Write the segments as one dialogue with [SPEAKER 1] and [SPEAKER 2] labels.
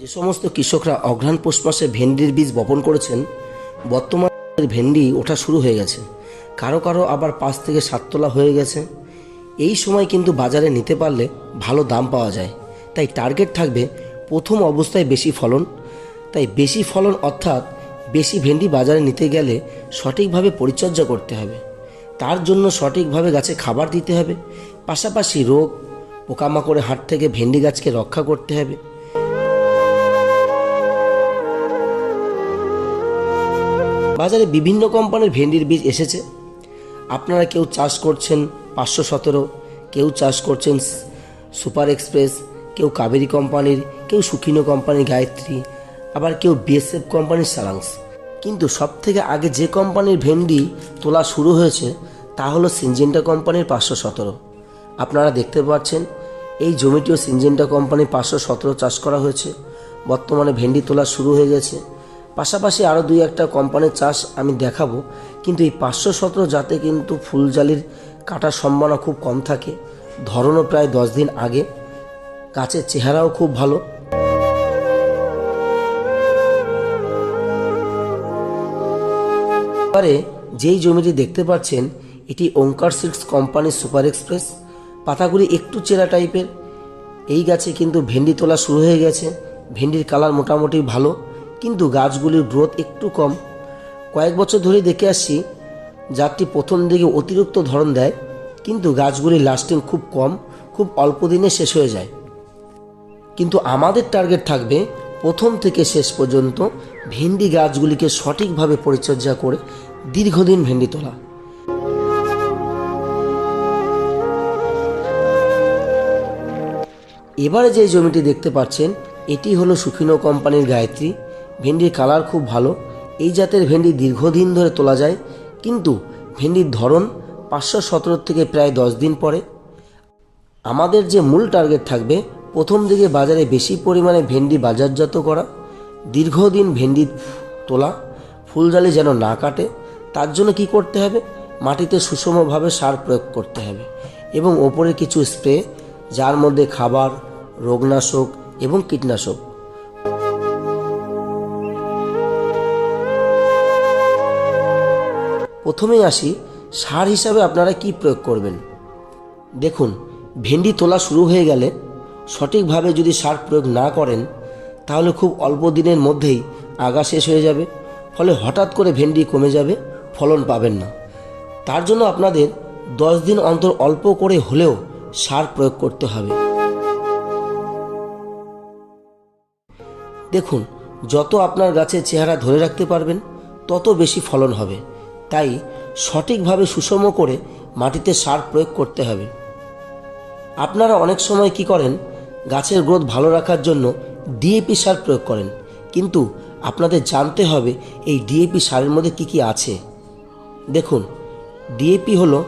[SPEAKER 1] যে সমস্ত কৃষকরা অঘ্রাণ পৌষ মাসে ভেন্ডির বীজ বপন করেছেন, বর্তমানে ভেন্ডি ওঠা শুরু হয়ে গেছে। কারও কারও আবার পাঁচ থেকে সাততলা হয়ে গেছে। এই সময় কিন্তু বাজারে নিতে পারলে ভালো দাম পাওয়া যায়। তাই টার্গেট থাকবে প্রথম অবস্থায় বেশি ফলন। তাই বেশি ফলন অর্থাৎ বেশি ভেন্ডি বাজারে নিতে গেলে সঠিকভাবে পরিচর্যা করতে হবে। তার জন্য সঠিকভাবে গাছে খাবার দিতে হবে। পাশাপাশি রোগ, পোকামাকড়ের হাট থেকে ভেন্ডি গাছকে রক্ষা করতে হবে। বাজারে বিভিন্ন কোম্পানির ভেন্ডির বীজ এসেছে। আপনারা কেউ চাষ করছেন পাঁচশো সতেরো, কেউ চাষ করছেন সুপার এক্সপ্রেস, কেউ কাবেরী কোম্পানির, কেউ সুখিনো কোম্পানির গায়ত্রী, আবার কেউ বিএসএফ কোম্পানির সারাংস কিন্তু সব থেকে আগে যে কোম্পানির ভেন্ডি তোলা শুরু হয়েছে, তা হলো সিনজেন্টা কোম্পানির পাঁচশো সতেরো। আপনারা দেখতে পাচ্ছেন, এই জমিটিও সিনজেন্টা কোম্পানির পাঁচশো সতেরো চাষ করা হয়েছে। বর্তমানে ভেন্ডি তোলা শুরু হয়ে গেছে। পাশাপাশি আরও দুই একটা কোম্পানির চাষ আমি দেখাবো। কিন্তু এই পাঁচশো সতেরো জাতে কিন্তু ফুলজালির কাটার সম্ভাবনা খুব কম থাকে। ধরনও প্রায় দশ দিন আগে। গাছের চেহারাও খুব ভালো। এবারে যেই জমিটি দেখতে পাচ্ছেন, এটি ওঙ্কার সিল্কস কোম্পানির সুপার এক্সপ্রেস। পাতাগুলি একটু চেরা টাইপের। এই গাছে কিন্তু ভেন্ডি তোলা শুরু হয়ে গেছে। ভেন্ডির কালার মোটামুটি ভালো। কিন্তু গাছগুলির গ্রোথ একটু কম। কয়েক বছর ধরেই দেখে আসছি, জাতটি প্রথম দিকে অতিরিক্ত ধরন দেয়, কিন্তু গাছগুলির লাস্টিং খুব কম, খুব অল্প দিনে শেষ হয়ে যায়। কিন্তু আমাদের টার্গেট থাকবে প্রথম থেকে শেষ পর্যন্ত ভেন্ডি গাছগুলিকে সঠিকভাবে পরিচর্যা করে দীর্ঘদিন ভেন্ডি তোলা। এবারে যে জমিটি দেখতে পাচ্ছেন, এটি হলো সুখিনো কোম্পানির গায়ত্রী ভেন্ডির কালার খুব ভালো। এই জাতের ভেন্ডি দীর্ঘদিন ধরে তোলা যায়, কিন্তু ভেন্ডির ধরন পাঁচশো সতেরো থেকে প্রায় দশ দিন পরে। আমাদের যে মূল টার্গেট থাকবে, প্রথম দিকে বাজারে বেশি পরিমাণে ভেন্ডি বাজারজাত করা, দীর্ঘদিন ভেন্ডি তোলা, ফুলজালি যেন না কাটে, তার জন্য কি করতে হবে? মাটিতে সুষমভাবে সার প্রয়োগ করতে হবে এবং ওপরে কিছু স্প্রে, যার মধ্যে খাবার, রোগনাশক এবং কীটনাশক প্রথমেই আসি, সার হিসাবে আপনারা কি প্রয়োগ করবেন? দেখুন, ভেন্ডি তোলা শুরু হয়ে গেলে সঠিকভাবে যদি সার প্রয়োগ না করেন, তাহলে খুব অল্প দিনের মধ্যেই আগা শেষ হয়ে যাবে, ফলে হঠাৎ করে ভেন্ডি কমে যাবে, ফলন পাবেন না। তার জন্য আপনাদের দশ দিন অন্তর অল্প করে হলেও সার প্রয়োগ করতে হবে। দেখুন, যত আপনার গাছের চেহারা ধরে রাখতে পারবেন, তত বেশি ফলন হবে। তাই সঠিকভাবে সুষম করে মাটিতে সার প্রয়োগ করতে হবে। আপনারা অনেক সময় কি করেন, গাছের গ্রোথ ভালো রাখার জন্য ডিএপি সার প্রয়োগ করেন। কিন্তু আপনাদের জানতে হবে এই ডিএপি সারের মধ্যে কি কি আছে। দেখুন, ডিএপি হলো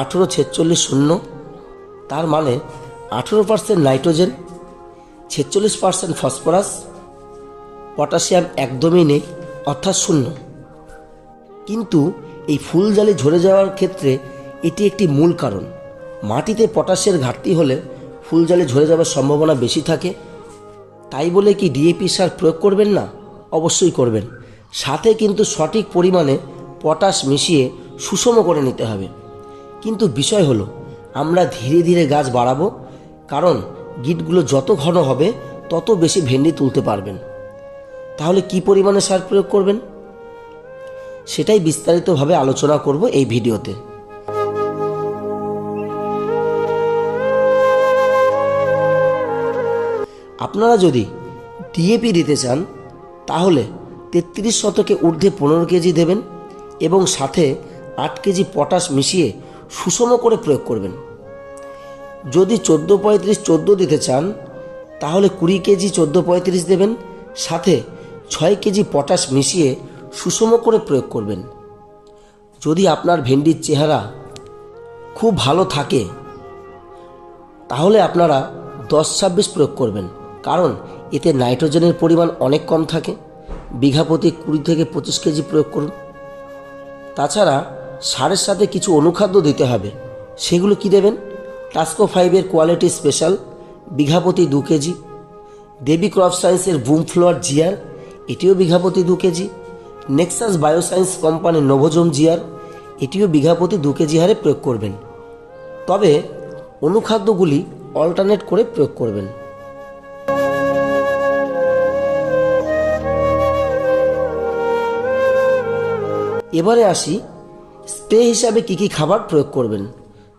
[SPEAKER 1] আঠেরো ছেচল্লিশ শূন্য, তার মানে আঠেরো পার্সেন্ট নাইট্রোজেন, ছেচল্লিশ পার্সেন্ট ফসফরাস, পটাশিয়াম একদমই নেই, অর্থাৎ শূন্য। কিন্তু এই ফুল জালে ঝরে যাওয়ার ক্ষেত্রে এটি একটি মূল কারণ। মাটিতে পটাশের ঘাটতি হলে ফুল জালে ঝরে যাওয়ার সম্ভাবনা বেশি থাকে। তাই বলে কি ডিএপি সার প্রয়োগ করবেন না? অবশ্যই করবেন। সাথে কিন্তু সঠিক পরিমাণে পটাশ মিশিয়ে সুষম করে নিতে হবে। কিন্তু বিষয় হলো, আমরা ধীরে ধীরে গাছ বাড়াবো, কারণ গিটগুলো যত ঘন হবে, তত বেশি ভেন্ডি তুলতে পারবেন। তাহলে কি পরিমাণে সার প্রয়োগ করবেন? সেটাই বিস্তারিতভাবে আলোচনা করব এই ভিডিওতে। আপনারা যদি ডিএপি দিতে চান, তাহলে তেত্রিশ শতকে ঊর্ধ্বে পনেরো কেজি দেবেন এবং সাথে আট কেজি পটাশ মিশিয়ে সুষম করে প্রয়োগ করবেন। যদি চোদ্দ পঁয়ত্রিশ চোদ্দ দিতে চান, তাহলে কুড়ি কেজি চোদ্দ পঁয়ত্রিশ দেবেন, সাথে ছয় কেজি পটাশ মিশিয়ে সুষম করে প্রয়োগ করবেন। যদি আপনার ভেন্ডির চেহারা খুব ভালো থাকে, তাহলে আপনারা দশ ছাব্বিশ প্রয়োগ করবেন। কারণ এতে নাইট্রোজেনের পরিমাণ অনেক কম থাকে। বিঘা প্রতি কুড়ি থেকে পঁচিশ কেজি প্রয়োগ করুন। তাছাড়া সারের সাথে কিছু অনুখাদ্য দিতে হবে। সেগুলো কি দেবেন? টাস্কো ফাইভের কোয়ালিটি স্পেশাল, বিঘা প্রতি দু কেজি। দেবী ক্রপ সায়েন্সের বুম ফ্লোয়ার জিয়ার এটিও বিঘাপতি দু কেজি। নেক্সাস বায়োসায়েন্স কোম্পানির নোভোজোম জিয়ার এটিও বিঘাপতি দু কেজি হারে প্রয়োগ করবেন। তবে অনুখাদ্যগুলি অল্টারনেট করে প্রয়োগ করবেন। এবারে আসি, স্প্রে হিসাবে কি কি খাবার প্রয়োগ করবেন।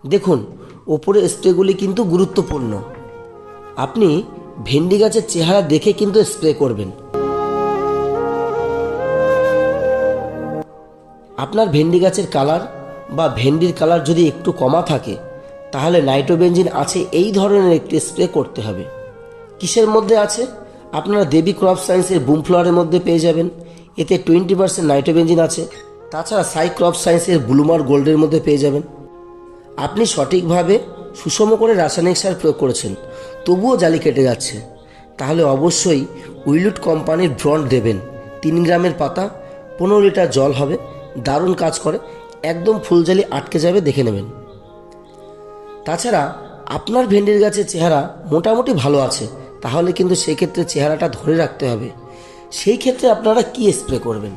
[SPEAKER 1] দেখুন, ওপরে স্প্রেগুলি কিন্তু গুরুত্বপূর্ণ। আপনি ভেন্ডি গাছের চেহারা দেখে কিন্তু স্প্রে করবেন। আপনার ভেন্ডি গাছের কালার বা ভেন্ডির কালার যদি একটু কমা থাকে, তাহলে নাইট্রোবেঞ্জিন আছে এই ধরনের একটি স্প্রে করতে হবে। কিসের মধ্যে আছে? আপনারা দেবী ক্রপ সায়েন্সের বুম ফ্লোয়ারের মধ্যে পেয়ে যাবেন। এতে টোয়েন্টি পার্সেন্ট নাইট্রোবেঞ্জিন আছে। তাছাড়া সাই ক্রপ সায়েন্সের ব্লুমার গোল্ডের মধ্যে পেয়ে যাবেন। আপনি সঠিকভাবে সুষম করে রাসায়নিক সার প্রয়োগ করেছেন, তবুও জালি কেটে যাচ্ছে। তাহলে অবশ্যই উইলুট কোম্পানির ব্রন্ড দেবেন। তিন গ্রামের পাতা, পনেরো লিটার জল হবে। দারুণ কাজ করে, একদম ফুলজালি আটকে যাবে দেখে নেবেন। তাছাড়া আপনার ভেন্ডির গাছের চেহারা মোটামুটি ভালো আছে, তাহলে কিন্তু সেই ক্ষেত্রে চেহারাটা ধরে রাখতে হবে। সেই ক্ষেত্রে আপনারা কি স্প্রে করবেন?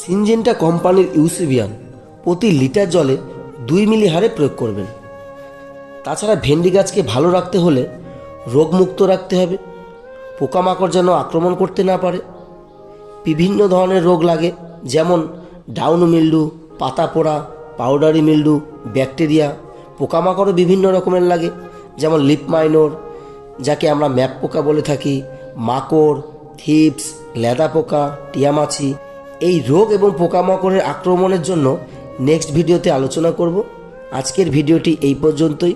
[SPEAKER 1] সিনজেন্টা কোম্পানির ইউসিবিয়ান প্রতি লিটার জলে দুই মিলি হারে প্রয়োগ করবেন। তাছাড়া ভেন্ডি গাছকে ভালো রাখতে হলে রোগমুক্ত রাখতে হবে, পোকামাকড় যেন আক্রমণ করতে না পারে, বিভিন্ন ধরনের রোগ লাগে যেমন ডাউন মিল্ডু, পাতা পোড়া, পাউডারি মিল্ডু, ব্যাকটেরিয়া, পোকামাকড়ও বিভিন্ন রকমের লাগে, যেমন লিপ মাইনর, যাকে আমরা ম্যাপ পোকা বলে থাকি, মাকড়, থিপস, লেদা পোকা টিয়ামাছি এই রোগ এবং পোকামাকড়ের আক্রমণের জন্য নেক্সট ভিডিওতে আলোচনা করব। আজকের ভিডিওটি এই পর্যন্তই।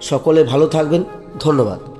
[SPEAKER 1] সকলে ভালো থাকবেন। ধন্যবাদ।